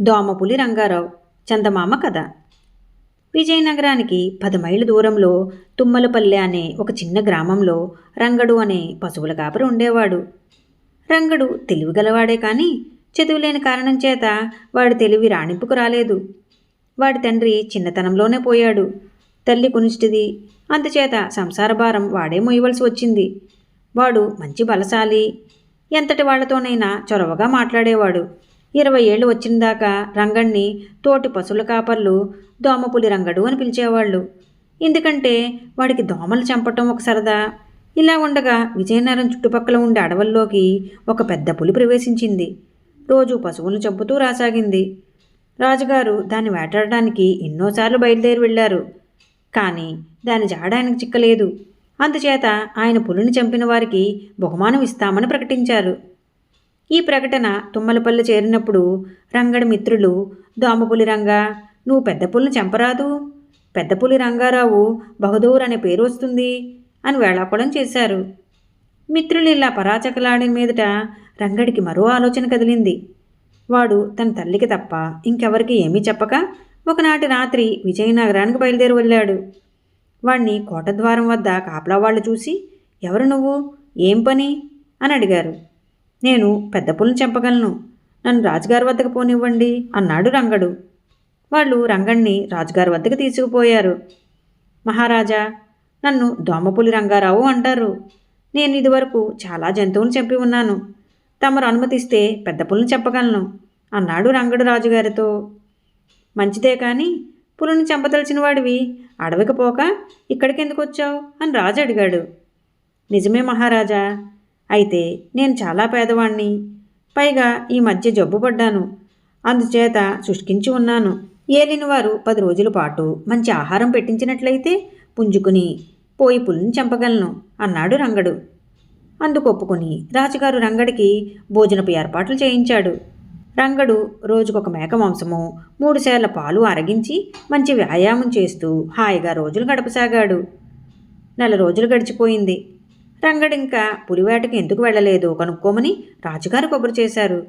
దోమపులి రంగారావు చందమామ కథ. విజయనగరానికి పది మైళ్ళ దూరంలో తుమ్మలపల్లె అనే ఒక చిన్న గ్రామంలో రంగడు అనే పశువుల కాపరి ఉండేవాడు. రంగడు తెలివిగలవాడే కానీ చదువులేని కారణం చేత వాడి తెలివి రాణింపుకు రాలేదు. వాడి తండ్రి చిన్నతనంలోనే పోయాడు. తల్లి కునిష్టిది అందుచేత సంసార భారం వాడే మొయ్యవలసి వచ్చింది. వాడు మంచి బలశాలి ఎంతటి వాళ్ళతోనైనా చొరవగా మాట్లాడేవాడు. ఇరవై ఏళ్ళు వచ్చిన దాకా రంగణ్ణి తోటి పశువుల కాపర్లు దోమపులి రంగడు అని పిలిచేవాళ్ళు. ఎందుకంటే వాడికి దోమలు చంపటం ఒక సరదా. ఇలా ఉండగా విజయనగరం చుట్టుపక్కల ఉండే అడవుల్లోకి ఒక పెద్ద పులి ప్రవేశించింది. రోజు పశువులను చంపుతూ రాసాగింది. రాజుగారు దాన్ని వేటాడడానికి ఎన్నోసార్లు బయలుదేరి వెళ్ళారు. కానీ దాని జాడ ఆయనకు చిక్కలేదు. అందుచేత ఆయన పులిని చంపిన వారికి బహుమానం ఇస్తామని ప్రకటించారు. ఈ ప్రకటన తుమ్మలపల్లి చేరినప్పుడు రంగడి మిత్రులు దోమపులి రంగా నువ్వు పెద్ద పులిని చంపరాదు. పెద్ద పులి రంగారావు బహదూర్ అనే పేరు వస్తుంది అని వేళాకోళం చేశారు. మిత్రులు ఇలా పరాచకలాడిన మీదట రంగడికి మరో ఆలోచన కదిలింది. వాడు తన తల్లికి తప్ప ఇంకెవరికి ఏమీ చెప్పక ఒకనాటి రాత్రి విజయనగరానికి బయలుదేరి వెళ్ళాడు. వాణ్ణి కోటద్వారం వద్ద కాపలా వాళ్ళు చూసి ఎవరు నువ్వు? ఏం పని? అని అడిగారు. నేను పెద్ద పులిని చంపగలను. నన్ను రాజుగారి వద్దకు పోనివ్వండి అన్నాడు రంగడు. వాళ్ళు రంగణ్ణి రాజుగారి వద్దకు తీసుకుపోయారు. మహారాజా నన్ను దోమపులి రంగారావు అంటారు. నేను ఇదివరకు చాలా జంతువులను చంపి ఉన్నాను. తమరు అనుమతిస్తే పెద్ద పులిని చెప్పగలను అన్నాడు రంగడు రాజుగారితో. మంచిదే కానీ పులిని చంపదలిచిన వాడివి అడవికి పోక ఇక్కడికి ఎందుకు వచ్చావు అని రాజు అడిగాడు. నిజమే మహారాజా అయితే నేను చాలా పేదవాణ్ణి. పైగా ఈ మధ్య జబ్బు పడ్డాను. అందుచేత శుష్కించి ఉన్నాను. ఏలిన వారు పది రోజుల పాటు మంచి ఆహారం పెట్టించినట్లయితే పుంజుకుని పోయి పులిని చంపగలను అన్నాడు రంగడు. అందుకు ఒప్పుకొని రాజుగారు రంగడికి భోజనపు ఏర్పాట్లు చేయించాడు. రంగడు రోజుకొక మేక మాంసము మూడు సేర్ల పాలు అరగించి మంచి వ్యాయామం చేస్తూ హాయిగా రోజులు గడపసాగాడు. నెల రోజులు గడిచిపోయింది. రంగడు ఇంకా పులివేటకి ఎందుకు వెళ్ళలేదు? కనుక్కోమని రాజుగారు కొబ్బరి చేశారు.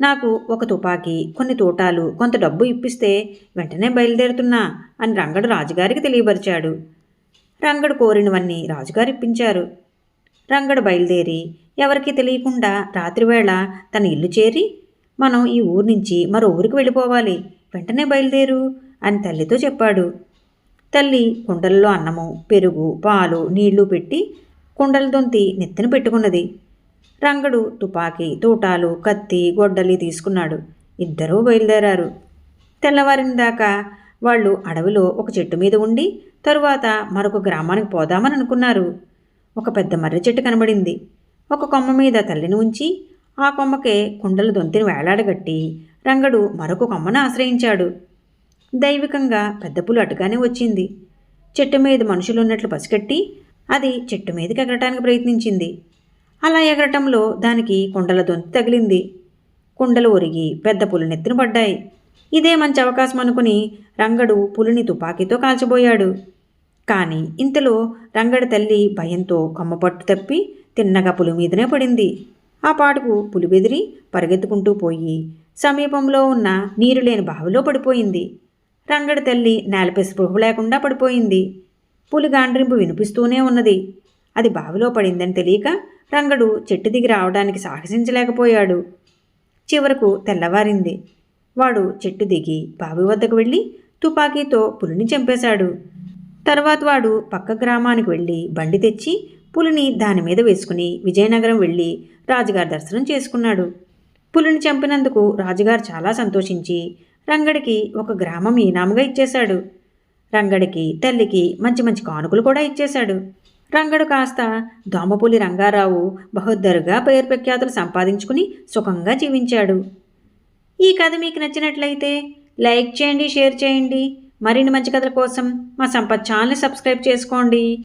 నాకు ఒక తుపాకీ కొన్ని తోటాలు కొంత డబ్బు ఇప్పిస్తే వెంటనే బయలుదేరుతున్నా అని రంగడు రాజుగారికి తెలియపరిచాడు. రంగడు కోరినవన్నీ రాజుగారు ఇప్పించారు. రంగడు బయలుదేరి ఎవరికీ తెలియకుండా రాత్రివేళ తన ఇల్లు చేరి మనం ఈ ఊరు నుంచి మరో ఊరికి వెళ్ళిపోవాలి వెంటనే బయలుదేరు అని తల్లితో చెప్పాడు. తల్లి కుండల్లో అన్నము పెరుగు పాలు నీళ్ళు పెట్టి కుండల దొంతి నెత్తిన పెట్టుకున్నది. రంగడు తుపాకీ తూటాలు కత్తి గొడ్డలి తీసుకున్నాడు. ఇద్దరూ బయలుదేరారు. తెల్లవారిన దాకా వాళ్ళు అడవిలో ఒక చెట్టు మీద ఉండి తరువాత మరొక గ్రామానికి పోదామని అనుకున్నారు. ఒక పెద్ద మర్రి చెట్టు కనబడింది. ఒక కొమ్మ మీద తల్లిని ఉంచి ఆ కొమ్మకే కుండల దొంతిని వేలాడగట్టి రంగడు మరొక కొమ్మను ఆశ్రయించాడు. దైవికంగా పెద్ద పులు అటుగానే వచ్చింది. చెట్టు మీద మనుషులు ఉన్నట్లు పసిగట్టి అది చెట్టు మీదకి ఎగరటానికి ప్రయత్నించింది. అలా ఎగరటంలో దానికి కుండల దొంతి తగిలింది. కుండలు ఒరిగి పెద్ద పులు నెత్తిన పడ్డాయి. ఇదే మంచి అవకాశం అనుకుని రంగడు పులిని తుపాకీతో కాల్చబోయాడు. కానీ ఇంతలో రంగడి తల్లి భయంతో కమ్మపట్టు తప్పి తిన్నగా పులి మీదనే పడింది. ఆ పాటకు పులి బెదిరి పరిగెత్తుకుంటూ పోయి సమీపంలో ఉన్న నీరు లేని బావిలో పడిపోయింది. రంగడి తల్లి నేలపై స్పృహ లేకుండా పడిపోయింది. పులి గాండ్రింపు వినిపిస్తూనే ఉన్నది. అది బావిలో పడిందని తెలియక రంగడు చెట్టు దిగి రావడానికి సాహసించలేకపోయాడు. చివరకు తెల్లవారింది. వాడు చెట్టు దిగి బావి వద్దకు వెళ్ళి తుపాకీతో పులిని చంపేశాడు. తర్వాత వాడు పక్క గ్రామానికి వెళ్ళి బండి తెచ్చి పులిని దాని మీద వేసుకుని విజయనగరం వెళ్ళి రాజుగారి దర్శనం చేసుకున్నాడు. పులిని చంపినందుకు రాజుగారు చాలా సంతోషించి రంగడికి ఒక గ్రామం ఈనాముగా ఇచ్చేశాడు. రంగడికి తల్లికి మంచి మంచి కానుకలు కూడా ఇచ్చేశాడు. రంగడు కాస్త దోమపులి రంగారావు బహుద్దరుగా పేరు ప్రఖ్యాతులు సంపాదించుకుని సుఖంగా జీవించాడు. ఈ కథ మీకు నచ్చినట్లయితే లైక్ చేయండి షేర్ చేయండి. మరిన్ని మంచి కథల కోసం మా సంపత్ ఛానల్ని సబ్స్క్రైబ్ చేసుకోండి.